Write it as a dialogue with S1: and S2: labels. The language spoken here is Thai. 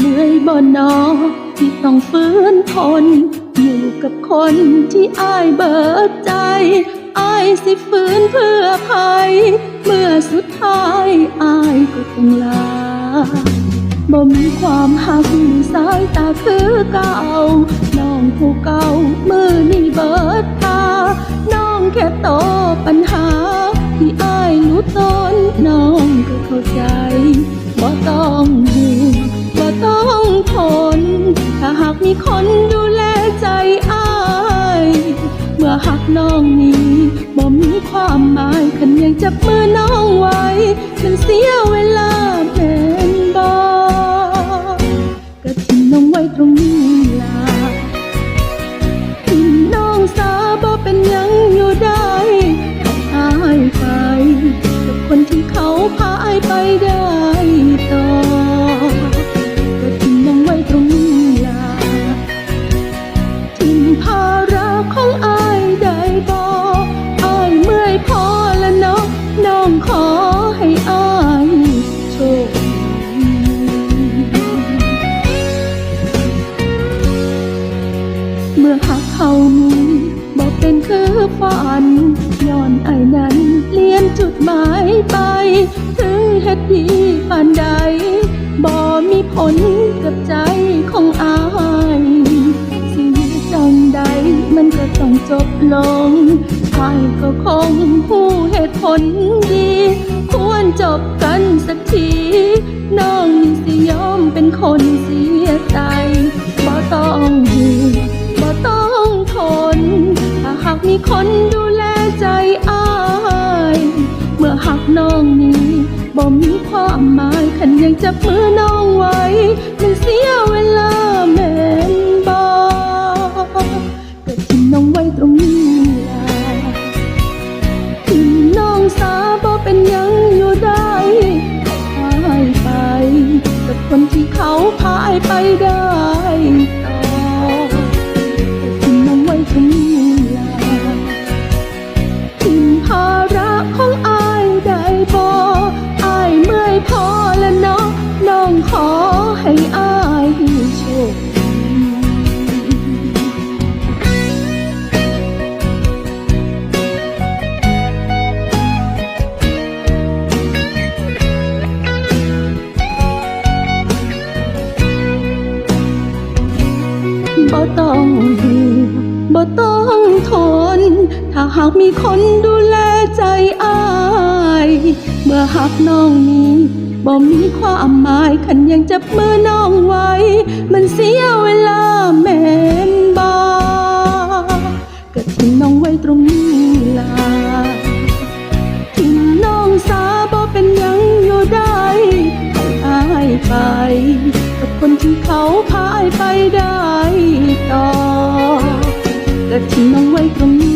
S1: เมื่อยบ่อนอที่ต้องฟื้นทน อยู่กับคนที่อายเบิดใจอายสิฟื้นเพื่อภัย เมื่อสุดท้ายอายก็ต้องลาบ่มีความหักสายตาคือเก่า น้องผู้เก่ามือนี่เบิดตา น้องแค่โตปัญหา มีคนดูแลใจอ้าย เมื่อหักน้องนี้บ่มีความหมายขันยังจับมือน้องไว้มันเสียเวลาแม่นบ่ก็ทิ้งน้องไว้ตรงนี้ มื่อหักเขานี้บอกเป็นคือฝันย้อนไอ้นั้นเลียนจุดหมายไป ถึงเฮ็ดดีปานใดบ่มีผลกับใจของอายชีวิตจังใดมันก็ต้องจบลงใครก็คงผู้เหตุผลดี ควรจบกัน ฉันยังจับมือน้องไว้มันเสียเวลาแม่นบ่ก็ทิ้งน้องไว้ตรงนี้ล่ะทิ้งน้องสาบ่เป็นยังอยู่ได้หายไปกับคนที่เขาพาอายไปได้ บ่ต้องห่วบ่ต้องทน ถ้าหากมีคนดูแลใจอาย เมื่อหักน้องนี้บ่มีความหมายคันยังจับมือน้องไว้ มันเสียเวลาแม่นบ่ก็ทิ้งน้องไว้ตรงนี้ล่ะทิ้งน้องสาบ่เป็นยังอยู่ได้ให้อายไป เขาพายไปได้ต่อแต่ทิ้งน้องไว้ตรง